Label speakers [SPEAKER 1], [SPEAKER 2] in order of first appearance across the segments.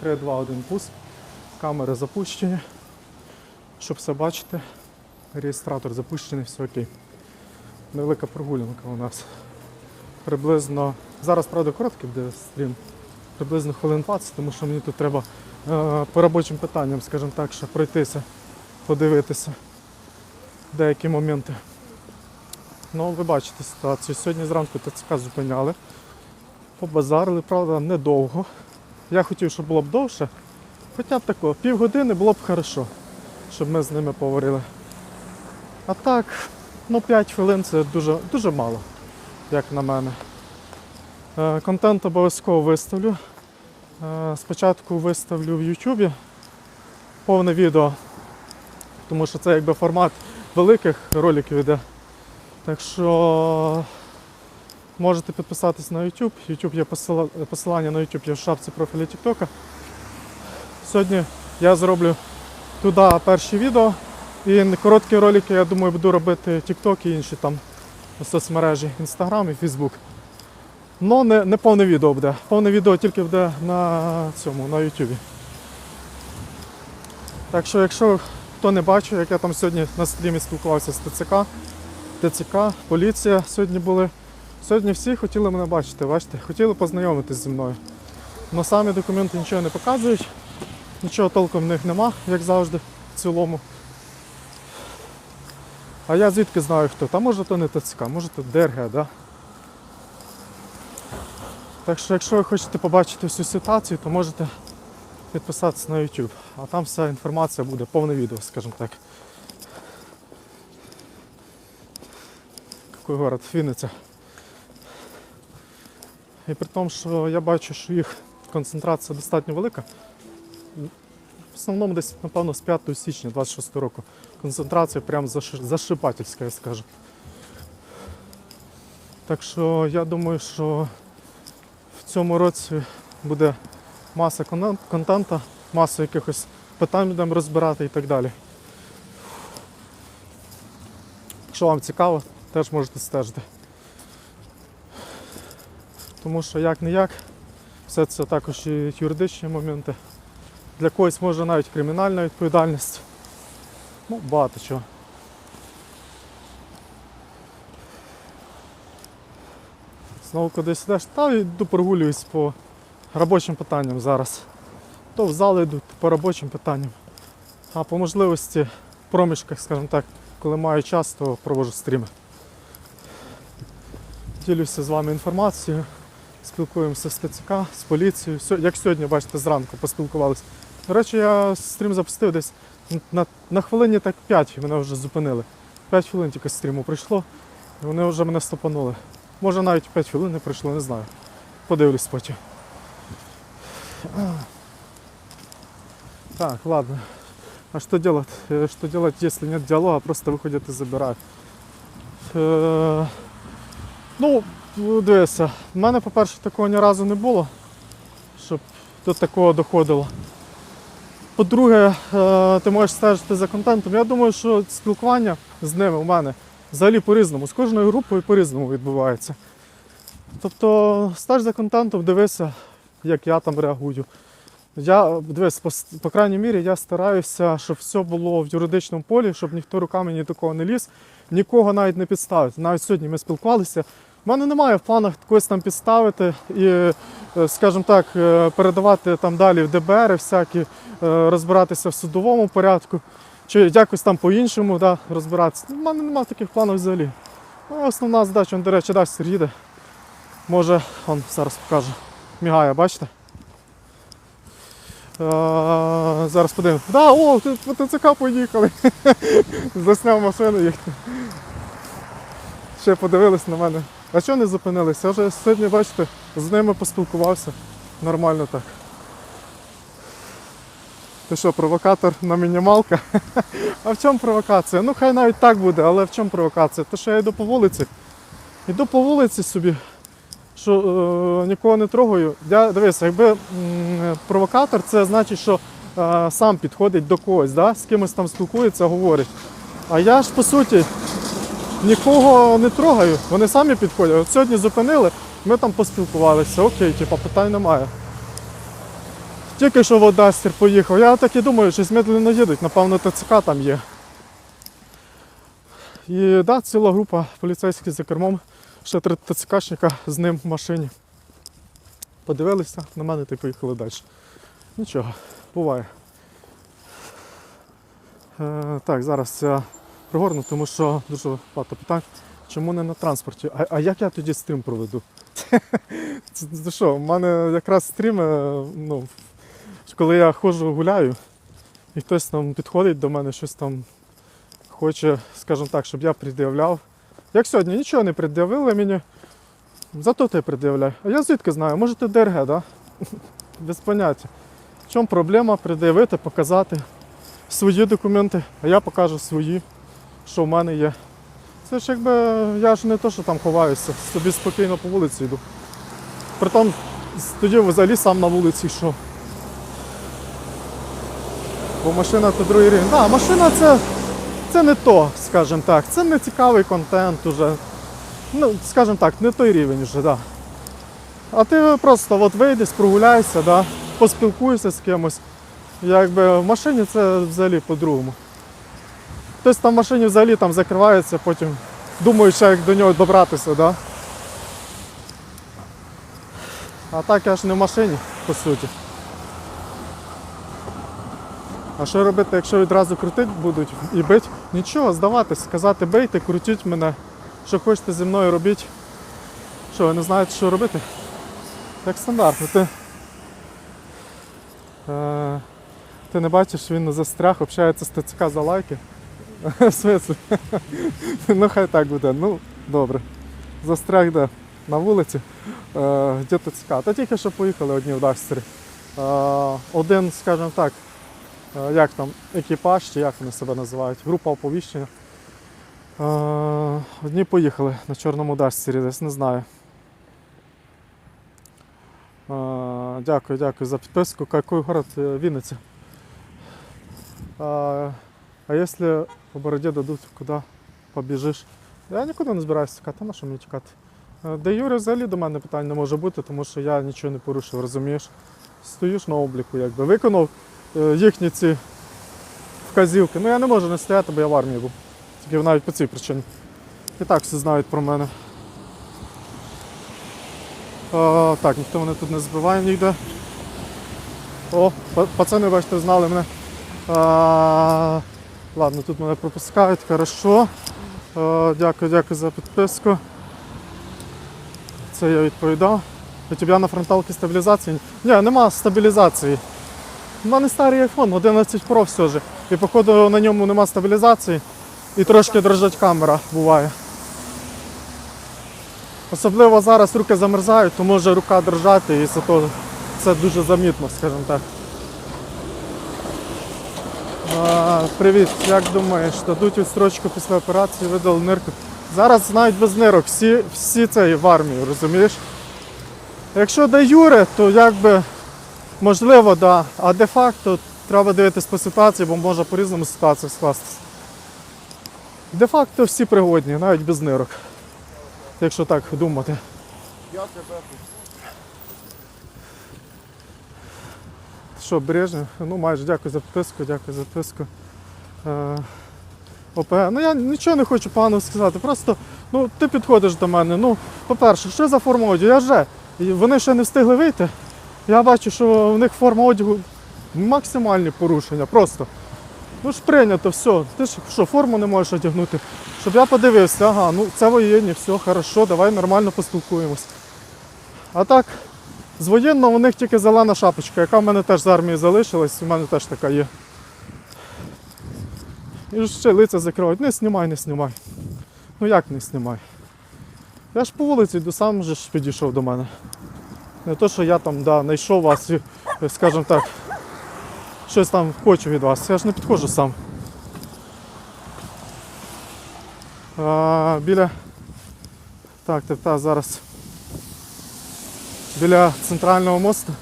[SPEAKER 1] 3, 2, 1, пуск. Камери запущені. Щоб все бачити, реєстратор запущений, все окей. Невелика прогулянка у нас. Приблизно. Зараз, правда, короткий буде стрім. Приблизно хвилин 20, тому що мені тут треба е, по робочим питанням, скажімо так, ще пройтися, подивитися деякі моменти. Ну, ви бачите ситуацію. Сьогодні зранку ТЦК зупиняли, побазарили, правда, недовго. Я хотів, щоб було б довше. Хоча б такого, півгодини було б хорошо, щоб ми з ними поговорили. А так, ну 5 хвилин це дуже, дуже мало, як на мене. Е, Контент обов'язково виставлю. Е, Спочатку виставлю в Ютубі повне відео, тому що це якби формат великих роликів іде. Так що можете підписатись на YouTube. YouTube є посила- посилання на YouTube є в шапці профіля TikTok. Сьогодні я зроблю туди перші відео. І короткі ролики, я думаю, буду робити TikTok і інші там соцмережі, Instagram і Facebook. Ну, не, не повне відео буде. Повне відео тільки буде на цьому, на YouTube. Так що, якщо хто не бачив, як я там сьогодні на стрімі спілкувався з ТЦК, ТЦК, поліція сьогодні були. Сьогодні всі хотіли мене бачити, бачите, хотіли познайомитись зі мною. Но самі документи нічого не показують, нічого толком в них нема, як завжди, в цілому. А я звідки знаю хто? Та може то не ТЦК, може то ДРГ, да? Так що, якщо ви хочете побачити всю ситуацію, то можете підписатися на YouTube. А там вся інформація буде, повне відео, скажімо так. Какой город? Вінниця. І при тому, що я бачу, що їх концентрація достатньо велика. В основному десь, напевно, з 5 січня 26 року. Концентрація прям зашипательська, я скажу. Так що я думаю, що в цьому році буде маса контента, маса якихось питань будемо розбирати і так далі. Якщо вам цікаво, теж можете стежити. Тому що як не як, все це також і юридичні моменти. Для когось може навіть кримінальна відповідальність. Ну, багато чого. Знову кудись йдеш, та йду прогулююсь по робочим питанням зараз. То в зал йду, по робочим питанням. А по можливості в проміжках, скажімо так, коли маю час, то проводжу стріми. Ділюся з вами інформацією, спілкуємося з ТЦК, з поліцією. Як сьогодні, бачите, зранку поспілкувалися. До речі, я стрім запустив десь на, на хвилині так 5 і мене вже зупинили. 5 хвилин тільки стріму прийшло, і вони вже мене стопанули. Може навіть 5 хвилин не пройшло, не знаю. Подивлюсь потім. Так, ладно. А что делать? Что делать, если нет диалога, просто выходят и забирають? Ну, дивися, в мене, по-перше, такого ні разу не було, щоб до такого доходило. По-друге, е, ти можеш стежити за контентом. Я думаю, що спілкування з ними у мене взагалі по-різному. З кожною групою по-різному відбувається. Тобто стеж за контентом, дивися, як я там реагую. Я дивись, по, по крайній мірі, я стараюся, щоб все було в юридичному полі, щоб ніхто руками ні до кого не ліз, нікого навіть не підставити. Навіть сьогодні ми спілкувалися. У мене немає в планах когось там підставити і, е, скажімо так, е, передавати там далі в ДБР, всякі, е, розбиратися в судовому порядку, чи якось там по-іншому да, розбиратися. У мене немає таких планів взагалі. Ну, основна задача, до речі, дасть їде. Може, он зараз покаже. Мігає, бачите? Е, зараз подивимось. Да, о, по ТЦК поїхали. Засняв машину їхню. Ще подивились на мене. А чого не зупинилися? Я вже сьогодні, бачите, з ними поспілкувався. Нормально так. Ти що, провокатор на мінімалка? А в чому провокація? Ну хай навіть так буде, але в чому провокація? То що я йду по вулиці. Йду по вулиці собі, що е, нікого не трогаю. Я дивись, якби м, провокатор, це значить, що е, сам підходить до когось, да? з кимось там спілкується, говорить. А я ж по суті нікого не трогаю, вони самі підходять. От сьогодні зупинили, Ми там поспілкувалися, окей, типа питань немає. Тільки що в Одастер поїхав. Я так і думаю, щось медленно їдуть, напевно, ТЦК там є. І да, ціла група поліцейських за кермом, ще три ТЦКшника з ним в машині. Подивилися на мене й поїхали далі. Нічого, буває. Е, так, зараз я пригорну, тому що дуже багато питань. Чому не на транспорті? А, а як я тоді стрім проведу? Це що, в мене якраз стрім, е, ну, коли я ходжу гуляю, і хтось там підходить до мене, щось там хоче, скажімо так, щоб я пред'являв. Як сьогодні, нічого не пред'явили мені. Зато ти пред'являй. А я звідки знаю? Може ти ДРГ? Да? Без поняття. В чому проблема пред'явити, показати свої документи, а я покажу свої, що в мене є. Це ж якби я ж не то, що там ховаюся, собі спокійно по вулиці йду. Притом тоді взагалі сам на вулиці йшов. Бо машина то другий рівень. Так, машина це, це не то, скажімо так. Це не цікавий контент уже. Ну, скажімо так, не той рівень вже, да. А ти просто от вийдеш, прогуляйся, да, поспілкуйся з кимось. Якби в машині це взагалі по-другому. Хтось там в машині взагалі там закривається, потім думає, ще як до нього добратися, да? А так я ж не в машині, по суті. А що робити, якщо відразу крутити будуть і бить? Нічого, здаватись, сказати бийте, крутіть мене. Що хочете зі мною робіть. Що, ви не знаєте, що робити? Як стандартно. Ти, е, ти не бачиш, він застряг, общається з ТЦК за лайки. В смислі? ну хай так буде. Ну, добре. Застряг де? На вулиці. Е, де ТЦК? Та тільки що поїхали одні в Дастері. Е, один, скажімо так, е, як там, екіпаж, чи як вони себе називають, група оповіщення. Одні поїхали на чорному Дастері, десь не знаю. Дякую, дякую за підписку. Який город Вінниця? А, если по бороде дадуть, куди побіжиш? Я нікуди не збираюся тікати, на що мені тікати? Е, Де Юрі взагалі до мене питань не може бути, тому що я нічого не порушив, розумієш? Стоїш на обліку, якби виконав е, їхні ці вказівки. Ну я не можу не стояти, бо я в армії був. Тільки навіть по цій причині. І так всі знають про мене. А, так, ніхто мене тут не збиває ніде. О, пацани, бачите, знали мене. А, ладно, тут мене пропускають, хорошо. А, дякую, дякую за підписку. Це я відповідав. У тебе на фронталці стабілізації? Ні, нема стабілізації. У мене старий iPhone 11 Pro все ж. І походу на ньому нема стабілізації. І трошки дрожать камера буває. Особливо зараз руки замерзають, то може рука дрожати і це, то, це дуже замітно, скажімо так. Привіт, як думаєш, дадуть відстрочку після операції, видали нирку. Зараз навіть без нирок, всі, всі це в армію, розумієш? Якщо де Юре, то якби можливо, да. А де-факто треба дивитись по ситуації, бо може по-різному ситуація скластися. Де-факто всі пригодні, навіть без нирок. Якщо так думати.
[SPEAKER 2] Я тебе
[SPEAKER 1] Що, Брежнев? Ну майже дякую за підписку, дякую за підписку. Е, ОПГ. Ну я нічого не хочу поганого сказати. Просто ну, ти підходиш до мене. Ну, по-перше, що за форма одягу? Я вже. Вони ще не встигли вийти. Я бачу, що в них форма одягу максимальні порушення. Просто. Ну ж прийнято, все. Ти ж що, форму не можеш одягнути? Щоб я подивився, ага, ну це воєнні, все, хорошо, давай нормально поспілкуємось. А так, з воєнного у них тільки зелена шапочка, яка в мене теж з армії залишилась, у мене теж така є. І ще лиця закривають. Не знімай, не знімай. Ну як не знімай? Я ж по вулиці йду, сам же ж підійшов до мене. Не то, що я там да, знайшов вас і, скажімо так, щось там хочу від вас. Я ж не підходжу сам. А, біля. Так, так, так, зараз. Біля центрального мосту.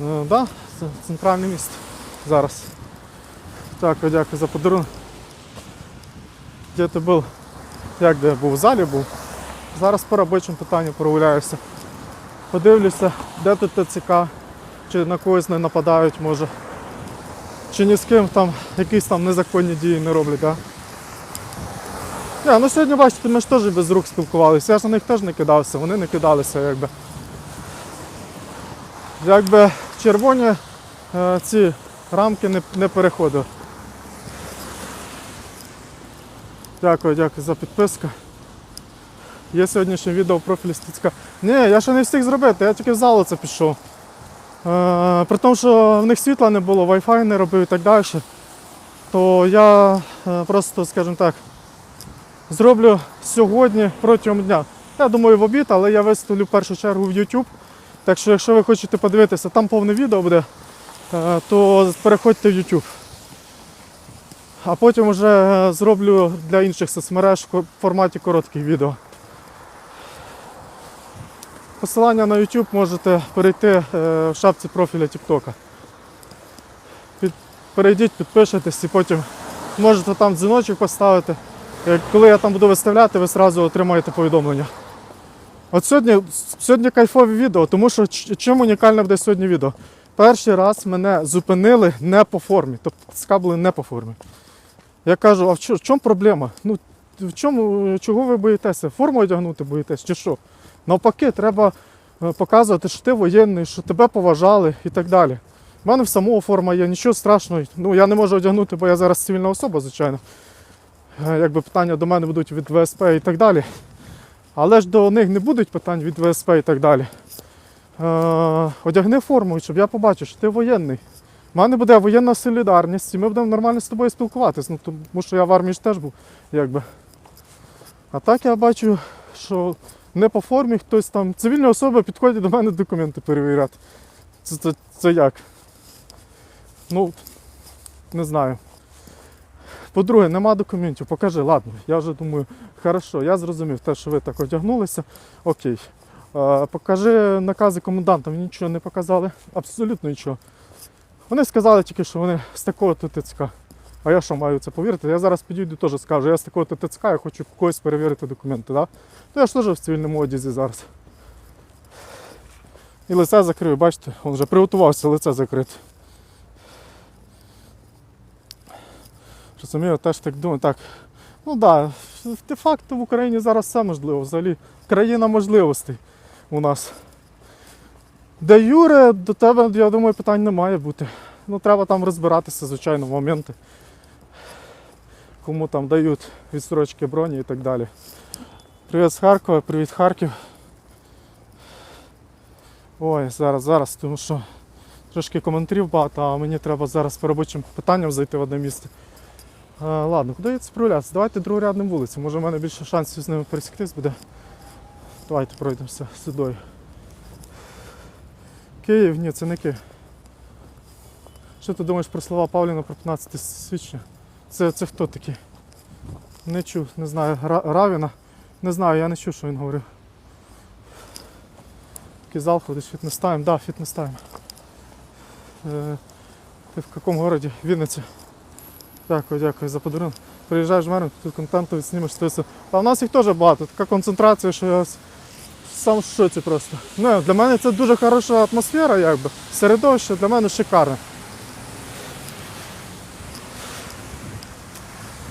[SPEAKER 1] Ну, да, це центральне місто. Зараз. Дякую, дякую за подарунок. Де ти був? Як де був? В залі був? Зараз по робочому питанню прогуляюся. Подивлюся, де тут ТЦК, чи на когось не нападають, може. Чи ні з ким там якісь там незаконні дії не роблять, так? Да? ну сьогодні бачите, ми ж теж без рук спілкувалися. Я ж на них теж не кидався, вони не кидалися, якби. Якби червоні е, ці рамки не, не переходив. Дякую, дякую за підписку. Є сьогоднішнє відео профілі Стецька. Ні, я ще не встиг зробити, я тільки в залу це пішов. Е, при тому, що в них світла не було, Wi-Fi не робив і так далі, то я е, просто, скажімо так, зроблю сьогодні протягом дня. Я думаю, в обід, але я виставлю в першу чергу в YouTube. Так що, якщо ви хочете подивитися, там повне відео буде, е, то переходьте в YouTube. А потім вже е, зроблю для інших соцмереж в форматі коротких відео. Посилання на YouTube можете перейти е, в шапці профіля TikTok. Під, перейдіть, підпишитесь і потім можете там дзвіночок поставити. Коли я там буду виставляти, ви одразу отримаєте повідомлення. От сьогодні, сьогодні кайфове відео, тому що чим унікальне буде сьогодні відео? Перший раз мене зупинили не по формі, тобто ТСК були не по формі. Я кажу, а в чому проблема? Ну, в чому, чого ви боїтеся? Форму одягнути боїтесь чи що? Навпаки, треба е, показувати, що ти воєнний, що тебе поважали і так далі. У мене в самого форма є, нічого страшного. Ну, я не можу одягнути, бо я зараз цивільна особа, звичайно. Е, Якби питання до мене будуть від ВСП і так далі. Але ж до них не будуть питань від ВСП і так далі. Е, одягни форму, щоб я побачив, що ти воєнний. У мене буде воєнна солідарність, і ми будемо нормально з тобою спілкуватися, ну, тому що я в армії ж теж був. Якби. А так я бачу, що не по формі хтось там. Цивільні особи підходять до мене документи перевіряти. Це, це, це як? Ну, не знаю. По-друге, нема документів, покажи, ладно. Я вже думаю, хорошо, я зрозумів те, що ви так одягнулися. Окей. Е, покажи накази коменданта, мені нічого не показали. Абсолютно нічого. Вони сказали тільки, що вони з такого то ТЦК. А я що маю це повірити? Я зараз підійду теж скажу, я з такого то ТЦК, я хочу когось перевірити документи, да? То я ж теж в цивільному одязі зараз. І лице закрию, бачите, він вже приготувався лице закрити. Розумію, теж так думаю, так. Ну так, да, де-факто в Україні зараз все можливо. Взагалі країна можливостей у нас. Де Юре, до тебе, я думаю, питань не має бути. Ну, треба там розбиратися, звичайно, в моменти. Кому там дають відстрочки броні і так далі. Привіт з Харкова, привіт Харків. Ой, зараз, зараз, тому що трошки коментарів багато, а мені треба зараз по робочим питанням зайти в одне місце. Ладно, куди я справлятися? Давайте другорядним вулицям. Може в мене більше шансів з ними пересіктись буде. Давайте пройдемося сюди. Київ, ні, це не Київ. Що ти думаєш про слова Павліна про 15 січня? Це, це хто такий? Не чув, не знаю. Равіна? Не знаю, я не чув, що він говорив. Такий зал ходить, фітнес-тайм. Да, фітнес-тайм. Е, ти в якому городі? Вінниці. Дякую, дякую за подарунок. Приїжджаєш в мене, тут контенту відснімеш стосу. А в нас їх теж багато, така концентрація, що я сам в шоці просто. Ну, для мене це дуже хороша атмосфера, якби. Середовище для мене шикарне.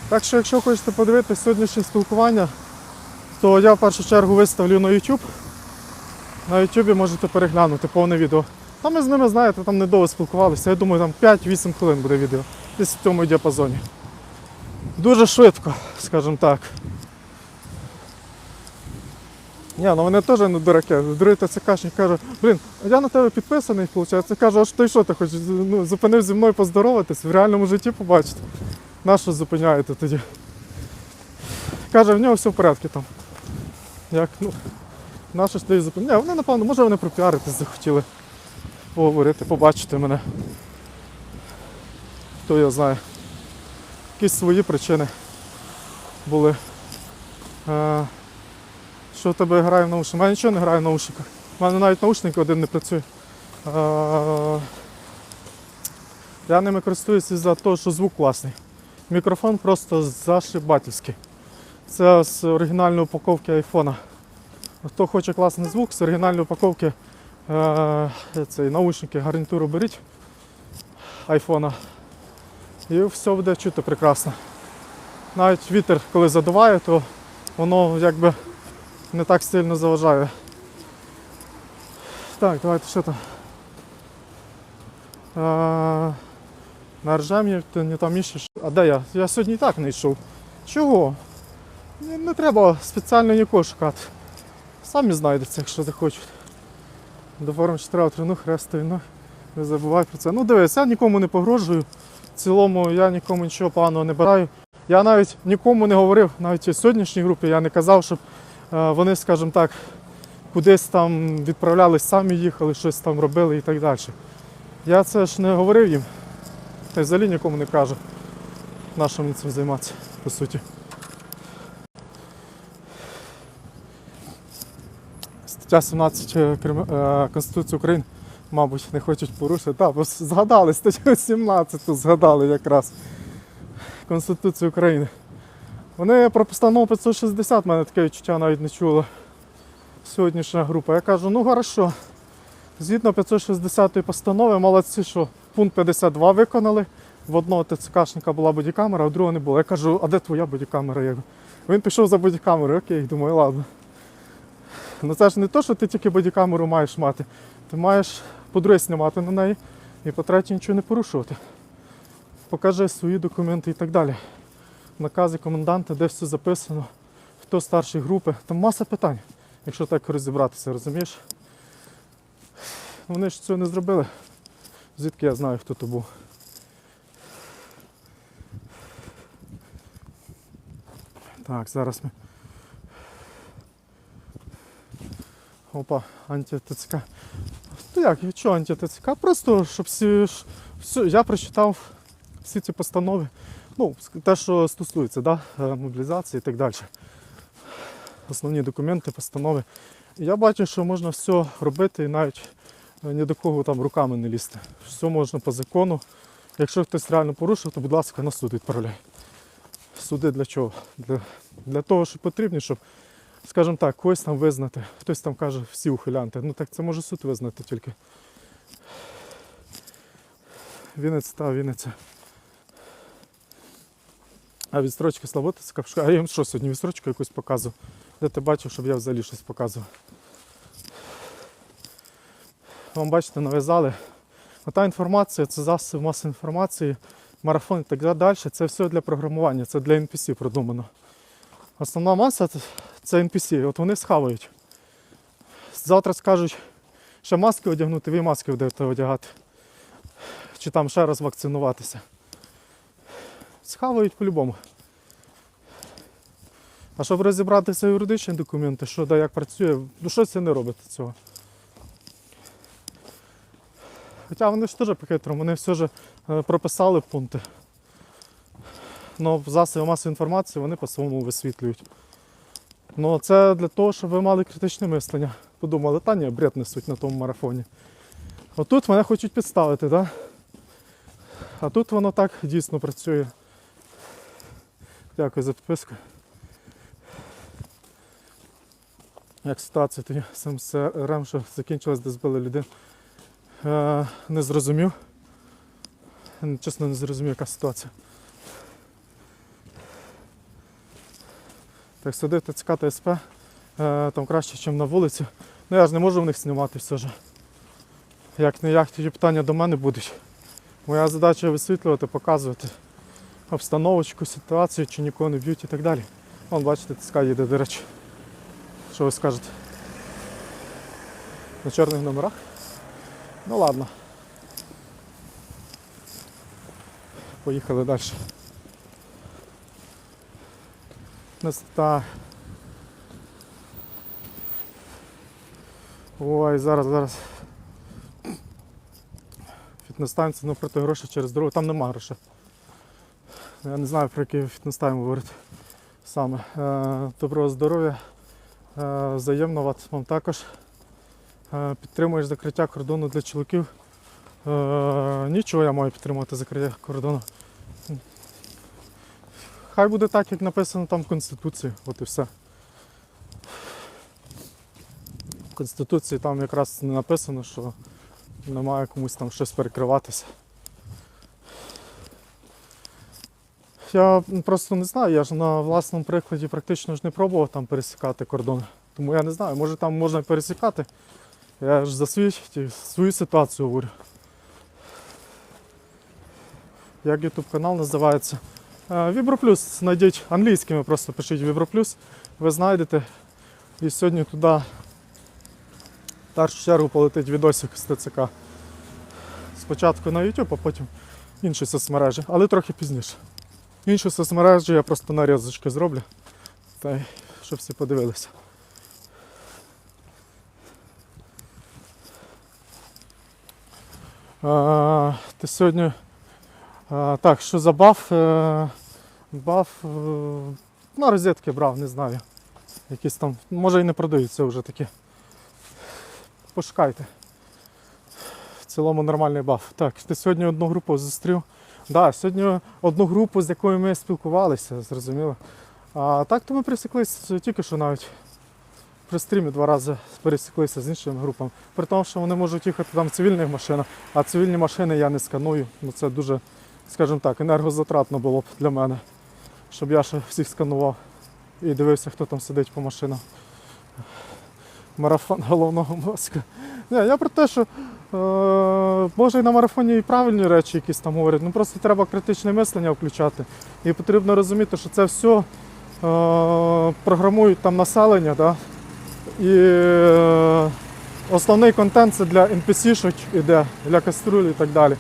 [SPEAKER 1] Так що, якщо хочете подивитися сьогоднішнє спілкування, то я в першу чергу виставлю на YouTube. На YouTube можете переглянути повне відео. Там ми з ними, знаєте, там недовго спілкувалися. Я думаю, там 5-8 хвилин буде відео. Десь в цьому діапазоні. Дуже швидко, скажімо так. Ні, ну вони теж не дураки. Другий ТЦКшник каже, блін, я на тебе підписаний, виходить. Кажу, а що ти що ти хочеш? Ну, зупинив зі мною поздороватись, в реальному житті побачити. На що зупиняєте тоді? Каже, в нього все в порядку там. Як, ну, на що ж ти зупиняє? Вони, напевно, може вони пропіаритись захотіли. Поговорити, побачити мене. Хто його знає. Якісь свої причини були. Е, що в тебе грає в наушниках? У мене нічого не грає в наушниках. У мене навіть наушник один не працює. Е, я ними користуюся за те, що звук класний. Мікрофон просто зашибательський. Це з оригінальної упаковки айфона. Хто хоче класний звук з оригінальної упаковки, е, цей, наушники, гарнітуру беріть айфона. І все буде чути прекрасно. Навіть вітер, коли задуває, то воно якби не так сильно заважає. Так, давайте що там. Е, на Ржем'ї не там іщеш. А де я? Я сьогодні і так не йшов. Чого? Не, не треба спеціально нікого шукати. Самі знайдеться, якщо захочуть. До форми ще треба трину хрестою, ну не забувай про це. Ну дивись, я нікому не погрожую. В цілому я нікому нічого поганого не бажаю. Я навіть нікому не говорив, навіть у сьогоднішній групі я не казав, щоб е, вони, скажімо так, кудись там відправлялись, самі їхали, щось там робили і так далі. Я це ж не говорив їм. Та й взагалі нікому не кажу. Нащо мені цим займатися, по суті. Стаття 17 е, е, Конституції України, мабуть, не хочуть порушити. Так, бо згадали статтю 17 згадали якраз Конституцію України. Вони про постанову 560, в мене таке відчуття навіть не чули. Сьогоднішня група. Я кажу, ну хорошо. Згідно 560 постанови, молодці, що пункт 52 виконали. В одного ТЦКшника була бодікамера, а в другого не було. Я кажу, а де твоя бодікамера? Він пішов за бодікамерою, окей, думаю, ладно. Ну це ж не то, що ти тільки бодікамеру маєш мати. Ти маєш, по-друге, знімати на неї, і по-третє, нічого не порушувати. Покажи свої документи і так далі. Накази коменданта, де все записано, хто старші групи. Там маса питань, якщо так розібратися, розумієш? Вони ж цього не зробили. Звідки я знаю, хто то був. Так, зараз ми. Опа, анти-ТЦК. Як, що анти-ТЦК? Просто щоб всі. всю- я прочитав всі ці постанови. Ну, те, що стосується да, е, мобілізації і так далі. Основні документи, постанови. Я бачу, що можна все робити і навіть е, ні до кого там руками не лізти. Все можна по закону. Якщо хтось реально порушив, то будь ласка, на суд відправляй. Суди для чого? Для, для того, що потрібні, щоб, скажімо так, когось там визнати. Хтось там каже, всі ухилянти. Ну так це може суд визнати тільки. Вінниця та Вінниця. А відстрочка Славутицька. А я їм що сьогодні відстрочку якусь показував? Де ти бачив, щоб я взагалі щось показував? Вам бачите, нав'язали. Ота інформація це засіб масової інформації, марафон і так далі. Це все для програмування, це для NPC продумано. Основна маса це- NPC, от вони схавають. Завтра скажуть, ще маски одягнути, ви маски будете одягати. Чи там ще раз вакцинуватися. Схавають по-любому. А щоб розібратися юридичні документи, що да як працює, ну що це не робите цього. Хоча вони ж теж по-хитрому, вони все ж е, прописали пункти. Но в засобі масової інформації вони по-своєму висвітлюють. Ну це для того, щоб ви мали критичне мислення. Подумали, та ні, бред несуть на тому марафоні. Отут мене хочуть підставити? Да? А тут воно так дійсно працює. Дякую за підписку. Як ситуація тоді з МСРМ, що закінчилась, де збили людину. Е, не зрозумів. Чесно, не зрозумів, яка ситуація. Так, сидив ТЦК та СП, е, там краще, ніж на вулиці. Ну я ж не можу в них знімати все ж. Як не як, тоді питання до мене будуть. Моя задача висвітлювати, показувати обстановочку, ситуацію, чи нікого не б'ють і так далі. Вон, бачите, ТЦК їде, до речі. Що ви скажете? На чорних номерах? Ну ладно. Поїхали далі. Нас та. Ой, зараз, зараз. Фітнес-станція ну, проти грошей через дорогу. Там нема грошей. Я не знаю, про який фітнес-тайм говорити саме. Е, доброго здоров'я. Е, взаємно вас вам також. Е, підтримуєш закриття кордону для чоловіків. Нічого я маю підтримувати закриття кордону. Хай буде так, як написано там в Конституції. От і все. В Конституції там якраз не написано, що немає комусь там щось перекриватися. Я просто не знаю, я ж на власному прикладі практично ж не пробував там пересікати кордон. Тому я не знаю, може там можна пересікати. Я ж за свій, свою ситуацію говорю. Як YouTube канал називається? Е, Віброплюс. Знайдіть англійськими, просто пишіть Віброплюс. Ви знайдете. І сьогодні туди в першу чергу полетить відосик з ТЦК. Спочатку на YouTube, а потім інші соцмережі, але трохи пізніше. Інші соцмережі я просто нарізочки зроблю. Та щоб всі подивилися. А, ти сьогодні. А, так, що за баф? Е, е, на розетки брав, не знаю. Якісь там, може і не продаються вже такі. Пошукайте. В цілому нормальний баф. Так, ти сьогодні одну групу зустрів. Да, сьогодні одну групу, з якою ми спілкувалися, зрозуміло. А так то ми пересіклися тільки що навіть при стрімі два рази пересіклися з іншими групами. При тому, що вони можуть їхати там в цивільних машинах, а цивільні машини я не сканую. Ну це дуже, скажімо так, енергозатратно було б для мене, щоб я ще всіх сканував і дивився, хто там сидить по машинах. Марафон головного мозка. Ні, я про те, що е, може і на марафоні і правильні речі якісь там говорять. Ну просто треба критичне мислення включати. І потрібно розуміти, що це все е, програмують там населення, да? і е, основний контент це для NPC-шок іде, для каструль і так далі.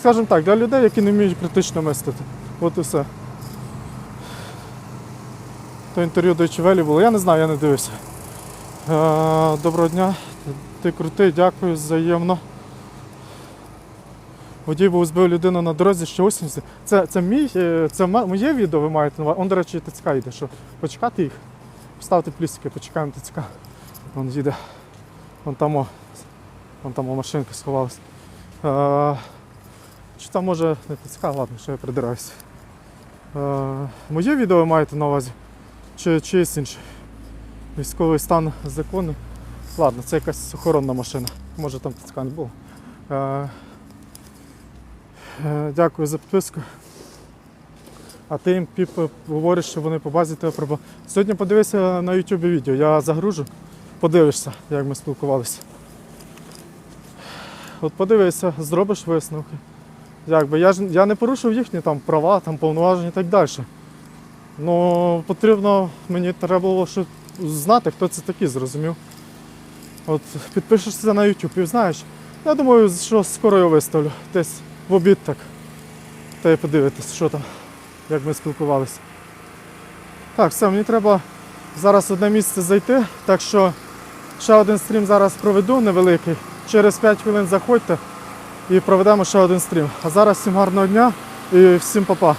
[SPEAKER 1] Скажімо так, для людей, які не вміють критично мислити. От і все. То інтерв'ю Deutsche Welle було, я не знаю, я не дивився. Е, Доброго дня. Ти крутий, дякую, взаємно. Водій був збив людину на дорозі ще 80. Це, це, мій, е, це моє відео ви маєте на увазі? Он, до речі, ТЦК йде, що почекати їх. Вставте плюсики, почекаємо ТЦК. Вон їде. Вон там, о, вон там о, машинка сховалась. Е, чи там може не ТЦК, ладно, що я придираюся. Е, моє відео ви маєте на увазі? Чи чиєсь інше? Військовий стан закону. Ладно, це якась охоронна машина. Може там не було. Е, е, дякую за підписку. А ти їм піп говориш, що вони по базі тебе прибав. Сьогодні подивися на YouTube відео, я загружу, подивишся, як ми спілкувалися. От подивися, зробиш висновки. Якби я ж я не порушив їхні там права, там повноваження і так далі. Ну потрібно, мені треба було що знати, хто це такий, зрозумів. От підпишешся на YouTube і знаєш. Я думаю, що скоро його виставлю. Десь в обід так. Та й подивитись, що там, як ми спілкувалися. Так, все, мені треба зараз одне місце зайти, так що ще один стрім зараз проведу невеликий. Через 5 хвилин заходьте і проведемо ще один стрім. А зараз всім гарного дня і всім па-па.